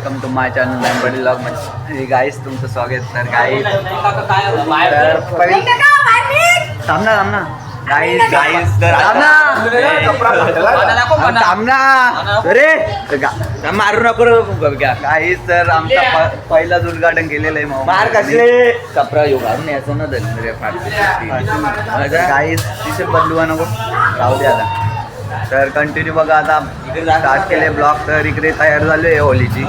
Welcome to my channel मॅम्बडी ब्लॉगमध्ये guys तुमचं स्वागत. तर गाईस तर पहिली थांब ना थांब ना. गाईस गाईस तर थांब ना. थांब ना. अरे मारू नको गाईस तर आमचा पहिलाच उद्घाटन केलेलं आहे मग मार कसे? कपडा येऊ घालून यायचं ना गाईस तिथे बदलू नको? राहू दे आता. तर कंटिन्यू बघा आता स्टार्ट केले ब्लॉग तर इकडे तयार झाले होलीची.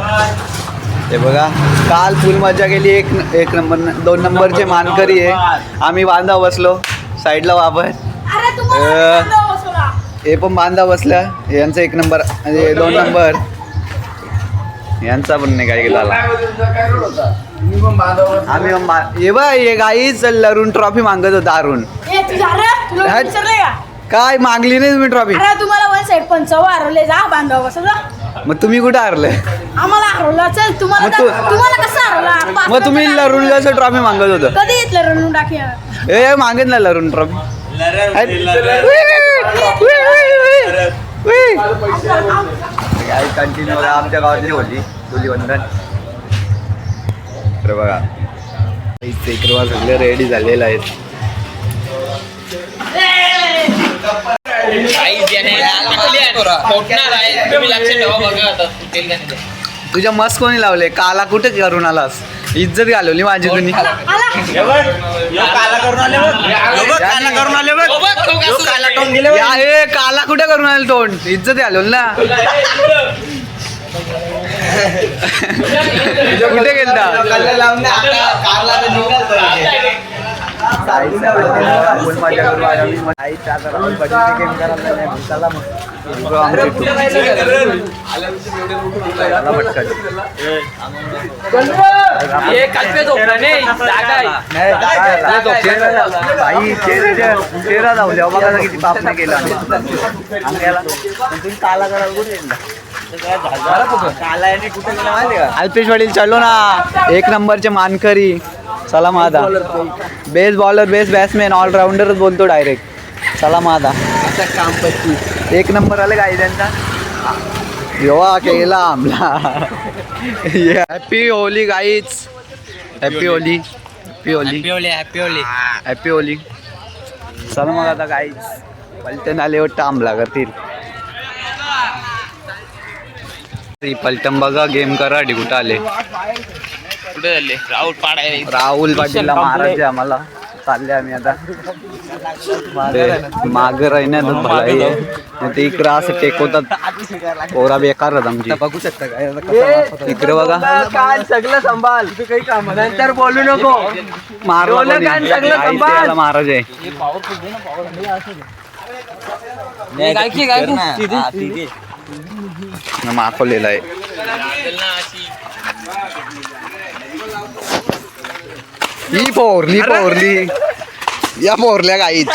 हे बघा काल फुल मजा केली एक एक नंबर दोन नंबरचे मानकरी आहे. आम्ही बांधा बसलो साईडला वापर अरे तुम्हाला हे पण बांधा बसला यांचा एक नंबर म्हणजे दोन नंबर. यांचा पण नाही काय झाला आम्ही पण बा- हे बघ हे गाईच लरून ट्रॉफी मागत होता अरुण काय मागली नाही तुम्ही ट्रॉफी? अरे तुम्हाला वन साईड पंचावन्न हरवले जा बांधव जा. मग तुम्ही कुठे हरले? आम्हाला हरवलं चल तुम्हाला मग तू- तर- तुम्हाला कसं हरवला? पाच मग तुम्ही नंबर लरून ट्रॉफी मागत होतं. कधी घेतलं रणून टाकी? ए मागत ना लरून ट्रॉफी. काय कंटिन्यू आमच्या गावातली होती धुलीवंदन. तर बघा इकडे सगळे रेडी झालेले आहेत. तुझ्या मस्त कोणी लावले? काला कुठे करून आलास? इज्जत घालवली माझी तुम्ही या काला कुठे करून आले तोंड? इज्जत घालवली ना. कुठे गेलता? चेहरा चेहरा जाऊ द्या बघा किती पाप नाही तुम्ही काला करायला कुठे अल्पेश वडील चलो ना. एक नंबरचे मानकरी. चला माझा बेस्ट बॉलर बेस्ट बॅट्समॅन ऑलराऊंडरच बोलतो डायरेक्ट चला माझा एक नंबर आले काय त्यांचा? योवा केला आमला. Happy Holi गाईच happy Holi happy Holi happy Holi चला मग आता गाईच पलटण आले वाटतं आंबला करतील. ती पलटण बघा गेम करा कुठं आले. कुठे झाले राऊत पाडाय राहुल पाटीलला महाराज आम्हाला. चालले आम्ही आता. मागं राहण्यात ते इकडं असं टेकवतात. पोरा बेकार आमची. बघू शकता काय इकडे बघा. सगळं संभाल तू काही काम नंतर बोलू नको. कान सगळं. त्याला महाराज आहे. माखवलेला आहे. ही पोरली पोरली या पोरल्या गाईच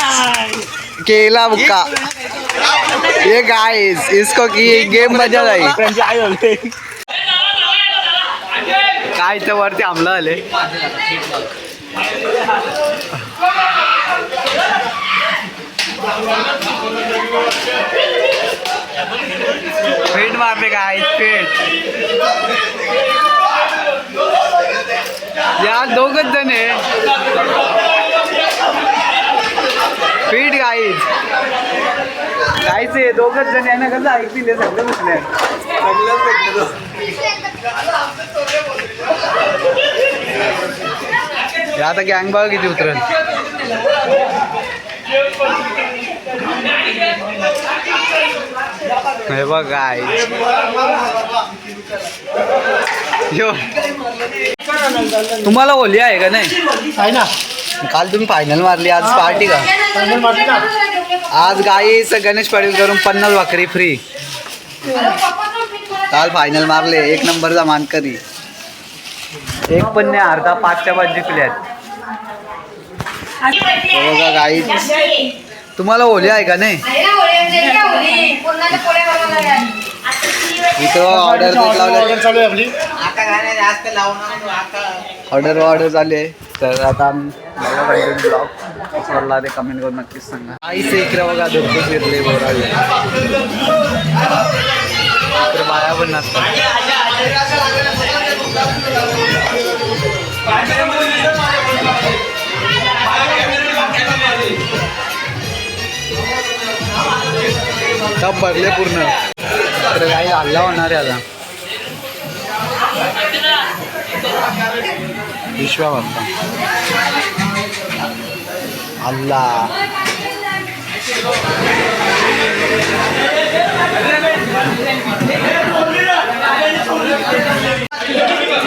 केला बुक्का. ये गाईस इसको की गेम मजा जाईल काय तर वरती आमला आले पेट मारले काय पेट या दोघच जण आहे. पीठ गाईच गायच आहे दोघच जण यांना कसं ऐकतील हे सगळं बसले हे आता गँग बघा किती उतरल. हे बघ गाय यो. तुम्हाला होली आहे का नाही? आहे ना. काल तुम्ही फायनल मारली आज पार्टी का? आज गाईच गणेश पाटील करून पन्नास भाकरी फ्री काल फायनल मारले एक नंबरचा मानकरी. एक पण नाही अर्धा पाचच्या पाच जिंकल्यात हे गाई तुम्हाला होली आहे का नाही? इथं ऑर्डर चालू आहे आपली. ऑर्डर ऑर्डर झाली आहे. तर आता मला पाहिजे ब्लॉग ते कमेंट करून नक्कीच सांगा. आईचे इकडे बघा धुकू फिरले बोराले तर बाया पण नसतात. भरले पूर्ण. तर काही हल्ला होणार आहे आता. विश्वा भरता हल्ला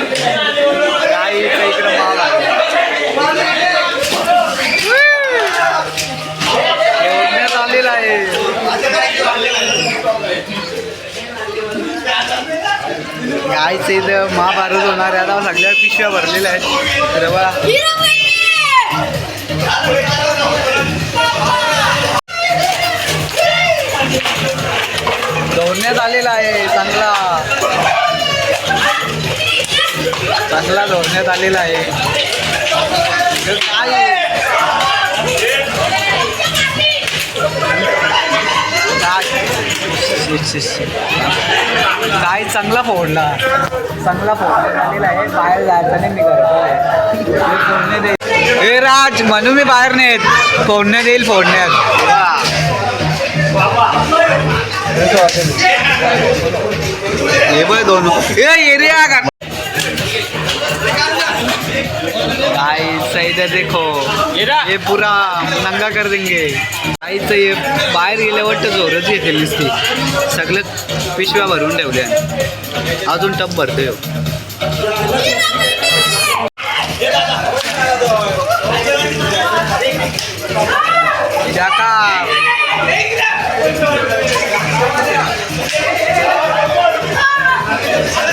काही इकडे माल आहे एवढ्यात आलेला आहे गायचं इथं महाभारत होणार आहे. आता सगळ्या पिशव्या भरलेल्या आहेत. तर धोरण्यात आलेला आहे. चांगला. चांगला धोरण्यात आलेला आहे. काय आहे? काय चांगला फोडला. चांगला फोडला. झालेला आहे. बाहेर जायचं नाही मी करतो फोडण्यात येईल हे राज म्हणून मी बाहेर येत फोडण्यात येईल फोडण्यात. हे बघ दोन ए एरिया का? गाइस इधर देखो। ये पूरा नंगा कर देंगे। गाईचं हे बाहेर गेल्यावर तर जोरच येते नुसती. सगळं पिशव्या भरून ठेवल्या. अजून टप भरतोय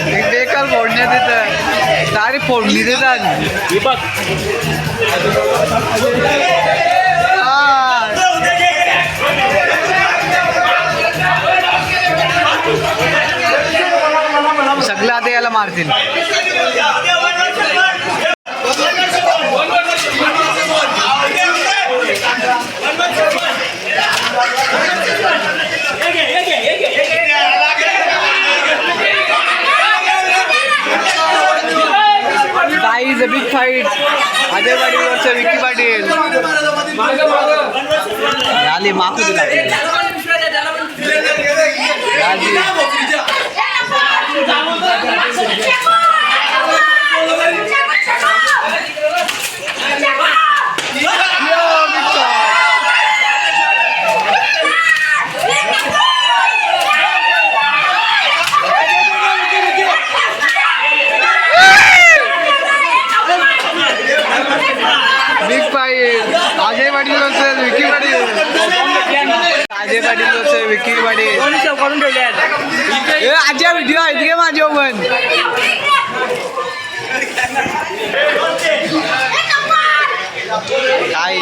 एक बेकार फोडण्यात येतं डायरेक्ट फोडणी देतात हा. सगळं आता याला मारतील guys a big fight Ajay Patil versus Vicky Patil आले माफू दिला राजी. Yo, big shot. Big fight Ajay Patil versus Vicky Patil Ajay Patil versus Vicky Patil करून ठेवले ए आजच्या व्हिडिओ आहेत गे माझे पण काय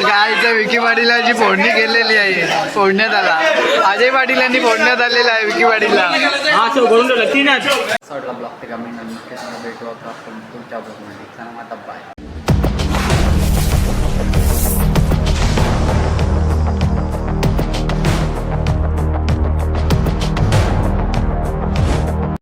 गायचं विकी पाटीलाची फोडणी केलेली आहे फोडण्यात आला. अजय पाटील यांनी फोडण्यात आलेला आहे विकी पाटीलला. हा भेटू ब्लॉगमध्ये आता बाय